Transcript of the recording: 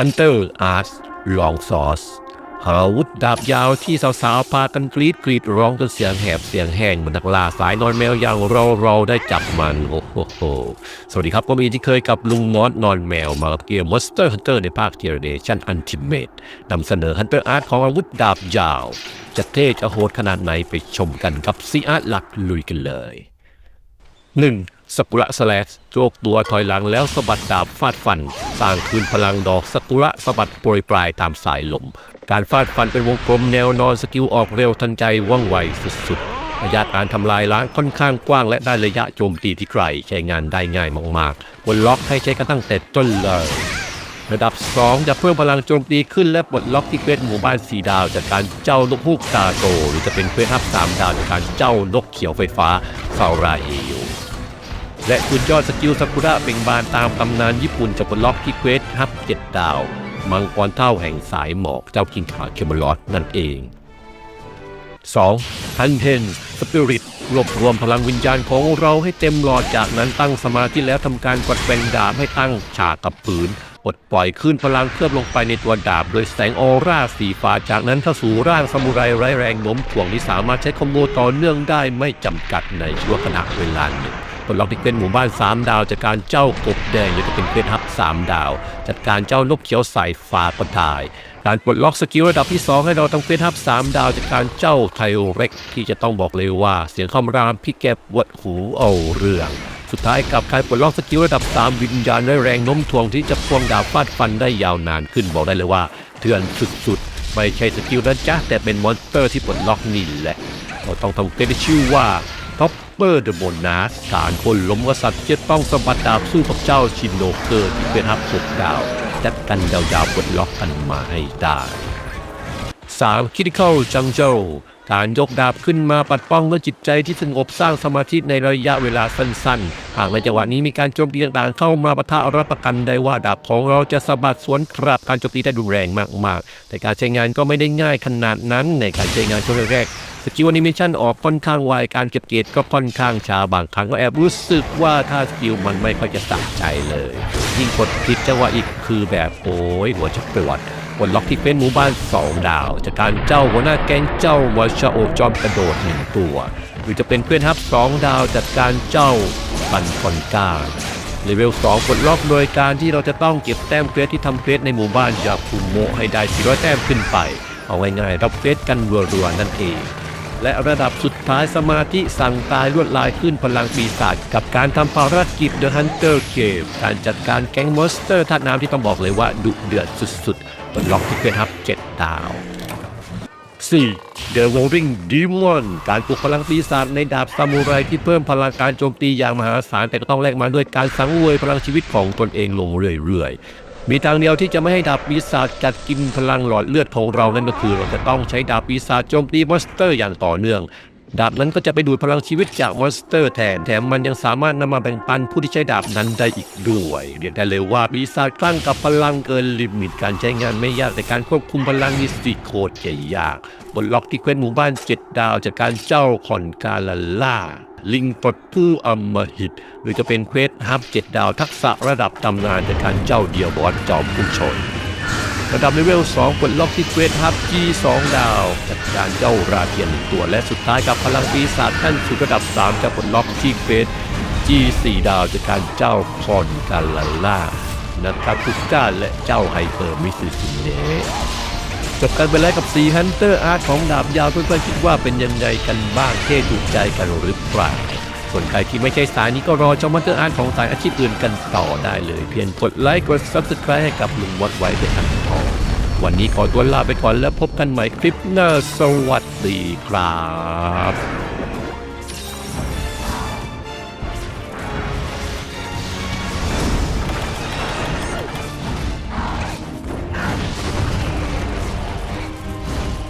ฮันเตอร์อาร์ตลองซอสหาอาวุธดาบยาวที่สาวๆพากันกรีดกรีดร้องจนเสียงแหบเสียงแห้งเหมือนนักล่าสายนอนแมวอย่างเราเราได้จับมันโอ้โหสวัสดีครับก็มีที่เคยกับลุงมอสนอนแมวมากับเกม Monster Hunter ในภาค Generation Ultimate นำเสนอ Hunter Art ของอาวุธดาบยาว จะเท่จะโหดขนาดไหนไปชมกันกับซีอาร์หลักลุยกันเลย 1. สกุระสแลสโจกตัวถอยหลังแล้วสะบัดดาบฟาดฟัน สร้างคืนพลังดอกสกุระสะบัดโปรยปลายตามสายลม การฟาดฟันเป็นวงกลมแนวนอนสกิลออกเร็วทันใจว่องไวสุดๆระยะการทำลายล้างค่อนข้างกว้างและได้ระยะโจมตีที่ไกลใช้งานได้ง่ายมากๆบนล็อกให้ใช้กันตั้งแต่ต้นเลยระดับ 2 จะเพิ่มพลังโจมตีขึ้นและปลดล็อกที่เควสหมู่บ้านสีดาว จากการเจ้านกฮูกตาโต หรือจะเป็นเควสทับสามดาวจากการเจ้านกเขียวไฟฟ้าเซาราเอโย และสุดยอดสกิลซากุระเบ่งบานตามตำนานญี่ปุ่นจะปลดล็อกที่เควสฮับเจ็ดดาว มังกรเท่าแห่งสายหมอกเจ้ากิงขาเคมลอสนั่นเอง 2. ฮันเทนสปิริตรวบรวมพลังวิญญาณของเราให้เต็มหลอดจากนั้นตั้งสมาธิแล้วทำการกดแบ่งดาบให้ตั้งฉากกับผืนปลดปล่อยขึ้นพลังเคลือบลงไปในตัวดาบ โดยแสงออร่าสีฟ้าจากนั้นเข้าสู่ร่างซามูไรไร้แรงโน้มถ่วงที่สามารถใช้คอมโบต่อเนื่องได้ไม่จำกัดในชั่วขณะเวลาหนึ่ง ปลดล็อกที่เป็นหมู่บ้าน 3 ดาวจากการเจ้ากบแดงหรือจะเป็นเพชรฮับ 3 ดาว จัดการเจ้านกเขียวสายฟ้าก็ได้การปลดล็อกสกิลระดับที่ 2 ให้เราต้องเพชรฮับ 3 ดาวจากการเจ้าไทเร็กที่จะต้องบอกเลยว่า เสียงคำรามพี่แก็บวัดหูเอาเรื่องสุดท้ายกับการปลดล็อกสกิลระดับ 3 วิญญาณได้แรงโน้มถ่วงที่จะควงดาบฟาดฟันได้ยาวนานขึ้นบอกได้เลยว่าเถื่อนสุดๆ ไม่ใช่สกิลนะจ๊ะแต่เป็นมอนสเตอร์ที่ปลดล็อกนี่แหละเราต้องทำเควสที่ชื่อว่า เปอร์เดอะโมนาสการคนล้มกษัตริย์จะต้องสะบัดดาบสู้กับเจ้าชินโนเกอร์ที่เป็นฮับหกดาวจัดกันยาวๆปลดล็อกกันมาให้ได้ 3. คิดิคอลจังเจ้าการยกดาบขึ้นมาปัดป้องด้วยจิตใจที่สงบสร้างสมาธิในระยะเวลาสั้นๆ หากในจังหวะนี้มีการโจมตีต่างๆเข้ามาปะทะรับประกันได้ว่าดาบของเราจะสะบัดสวนกลับการโจมตีได้รุนแรงมากๆ แต่การใช้งานก็ไม่ได้ง่ายขนาดนั้นในการใช้งานช่วงแรก สกิลแอนิเมชันออกค่อนข้างไวการเก็บเกรดก็ค่อนข้างช้าบางครั้งก็แอบรู้สึกว่าถ้าสกิลมันไม่ค่อยจะสะใจเลย ยิ่งกดผิดจังหวะอีกคือแบบโอ้ยหัวจะปวดปลดล็อกที่เป็นหมู่บ้าน 2 ดาว จากการเจ้าหัวหน้าแก๊งเจ้าวาชาโอจอมกระโดดหนึ่งตัว หรือจะเป็นเพื่อนฮับ2ดาวจากการเจ้าปันคอนกาเลเวล2ปลดล็อกโดยการที่เราจะต้องเก็บแต้มเควสที่ทำเควสในหมู่บ้านยาคุโมให้ได้400แต้มขึ้นไป เอาง่ายๆรับเควสกันรัวๆนั่นเอง และระดับสุดท้ายสมาธิสั่งตายลวดลายขึ้นพลังปีศาจกับการทำภารกิจ The Hunter Cave การจัดการแก๊งมอนสเตอร์ธาตุน้ำที่ต้องบอกเลยว่าดุเดือดสุดๆปลดล็อกที่เป็นฮับ 7 ดาว 4. The Roaring Demon การปลุกพลังปีศาจในดาบซามูไรที่เพิ่มพลังการโจมตีอย่างมหาศาลแต่ก็ต้องแลกมาด้วยการสังเวยพลังชีวิตของตนเองลงเรื่อยๆ มีทางเดียวที่จะไม่ให้ดาบปีศาจกัดกินพลังหลอดเลือดของเรานั่นก็คือ เราจะต้องใช้ดาบปีศาจโจมตีมอนสเตอร์อย่างต่อเนื่อง ดาบนั้นก็จะไปดูดพลังชีวิตจากมอนสเตอร์แทน แถมมันยังสามารถนำมาแบ่งปันผู้ที่ใช้ดาบนั้นได้อีกด้วย เรียกได้เลยว่าปีศาจคลั่งกับพลังเกินลิมิตการใช้งานไม่ยากแต่การควบคุมพลังนี่สิโคตรจะยากบนล็อกที่เควสหมู่บ้านเจ็ดดาวจากการเจ้าขอนกาลาล่าลิงปลดผู้อมหิต หรือจะเป็นเควสฮับเจ็ดดาวทักษะระดับตำนานจากการเจ้าเดียวบอสจอมผู้ชน ระดับเลเวล 2 กดล็อกที่เควสฮับ G2 ดาว จัดการเจ้าราเทียนหนึ่งตัวและสุดท้ายกับพลังปีศาจขั้นสุดระดับ 3 จะกดล็อกที่เควส G4 ดาวจากการเจ้าคอนกาลล่านักการทุกก้าและเจ้าไฮเปอร์มิสซิเนจบกันไปแล้วกับ4 Hunter Art ของดาบยาวเพื่อนๆคิดว่าเป็นยังไงกันบ้างเท่ถูกใจกันหรือเปล่า ส่วนใครที่ไม่ใช่สายนี้ก็รอชมมันเตอร์อาร์ตของสายอาชีพอื่นกันต่อได้เลย เพียงกดไลค์กด Subscribe ให้กับลุงวัดไว้เป็นอันพองวันนี้ขอตัวลาไปก่อนแล้วพบกันใหม่คลิปหน้าสวัสดีครับ